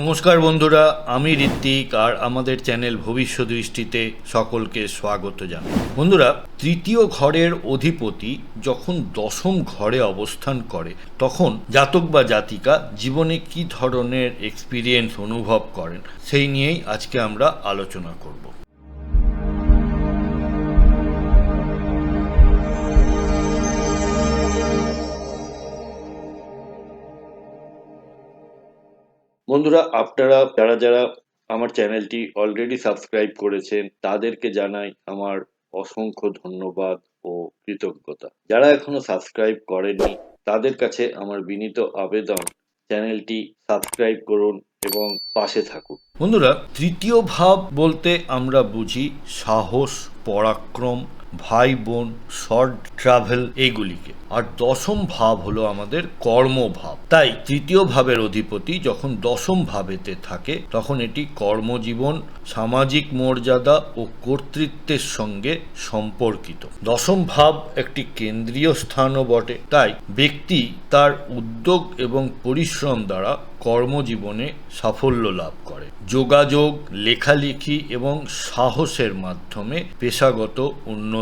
নমস্কার বন্ধুরা, আমি ঋত্বিক আর আমাদের চ্যানেল ভবিষ্য দৃষ্টিতে সকলকে স্বাগত জানাই। বন্ধুরা, তৃতীয় ঘরের অধিপতি যখন দশম ঘরে অবস্থান করে, তখন জাতক বা জাতিকা জীবনে কি ধরনের এক্সপিরিয়েন্স অনুভব করেন, সেই নিয়েই আজকে আমরা আলোচনা করব। বন্ধুরা, আপনারা, যারা যারা আমার চ্যানেলটি অলরেডি সাবস্ক্রাইব করেছেন, তাদেরকে জানাই আমার অসংখ্য ধন্যবাদ ও কৃতজ্ঞতা। যারা এখনও সাবস্ক্রাইব করেননি, তাদের কাছে আমার বিনীত আবেদন, চ্যানেলটি সাবস্ক্রাইব করুন এবং পাশে থাকুন। বন্ধুরা, তৃতীয় ভাব বলতে আমরা বুঝি সাহস, পরাক্রম ভাই বোন শর্ট ট্রাভেল এইগুলিকে আর দশম ভাব হলো আমাদের কর্মভাব। তাই তৃতীয় ভাবের অধিপতি যখন দশম ভাবেতে থাকে, তখন এটি কর্মজীবন, সামাজিক মর্যাদা ও কর্তৃত্বের সঙ্গে সম্পর্কিত। দশম ভাব একটি কেন্দ্রীয় স্থানও বটে। তাই ব্যক্তি তার উদ্যোগ এবং পরিশ্রম দ্বারা কর্মজীবনে সাফল্য লাভ করে। যোগাযোগ, লেখালেখি এবং সাহসের মাধ্যমে পেশাগত উন্নতি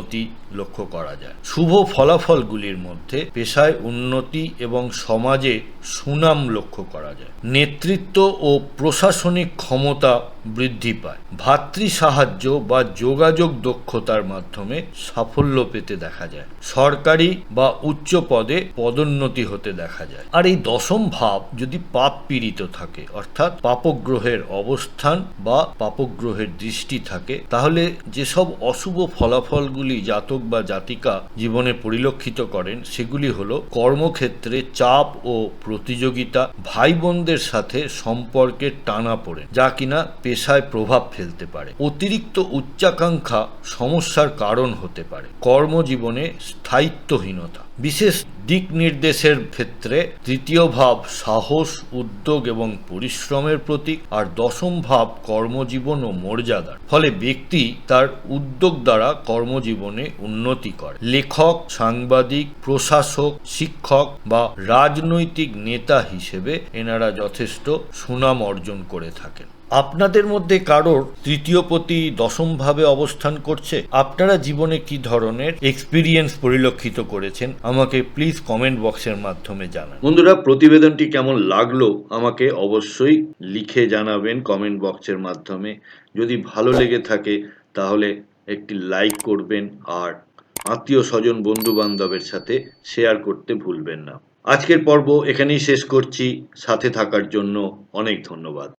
লক্ষ্য করা যায়। শুভ ফলাফলগুলির মধ্যে পেশায় উন্নতি এবং সমাজে সুনাম লক্ষ্য করা যায়। নেতৃত্ব ও প্রশাসনিক ক্ষমতা বৃদ্ধি পায়। ভাতৃ সাহায্য বা যোগাযোগ দক্ষতার মাধ্যমে সাফল্য পেতে দেখা যায়। সরকারি বা উচ্চ পদে পদোন্নতি হতে দেখা যায়। আর এই দশম ভাব যদি পাপ পীড়িত থাকে, অর্থাৎ পাপগ্রহের অবস্থান বা পাপগ্রহের দৃষ্টি থাকে, তাহলে যেসব অশুভ ফলাফলগুলি জাতক বা জাতিকা জীবনে পরিলক্ষিত করেন, সেগুলি হলো কর্মক্ষেত্রে চাপ ও প্রতিযোগিতা ভাই বোনদের সাথে সম্পর্কের টানা পড়ে, যা কিনা পেশায় প্রভাব ফেলতে পারে। অতিরিক্ত উচ্চাকাঙ্ক্ষা সমস্যার কারণ হতে পারে। কর্মজীবনে স্থায়িত্বহীনতা। বিশেষ দিক নির্দেশের ক্ষেত্রে তৃতীয় ভাব সাহস, উদ্যোগ এবং পরিশ্রমের প্রতীক আর দশম ভাব কর্মজীবন ও মর্যাদার। ফলে ব্যক্তি তার উদ্যোগ দ্বারা কর্মজীবনে উন্নতি করে। লেখক, সাংবাদিক, প্রশাসক, শিক্ষক বা রাজনৈতিক নেতা হিসেবে এনারা যথেষ্ট সুনাম অর্জন করে থাকেন। আপনাদের মধ্যে কারোর তৃতীয় পতি দশমভাবে অবস্থান করছে? আপনারা জীবনে কি ধরনের এক্সপিরিয়েন্স পরিলক্ষিত করেছেন? আমাকে প্লিজ কমেন্ট বক্সের মাধ্যমে জানান। বন্ধুরা, প্রতিবেদনটি কেমন লাগল আমাকে অবশ্যই লিখে জানাবেন কমেন্ট বক্সের মাধ্যমে। যদি ভালো লেগে থাকে, তাহলে একটি লাইক করবেন আর আত্মীয় স্বজন বন্ধু বান্ধবের সাথে শেয়ার করতে ভুলবেন না। আজকের পর্ব এখানেই শেষ করছি। সাথে থাকার জন্য অনেক ধন্যবাদ।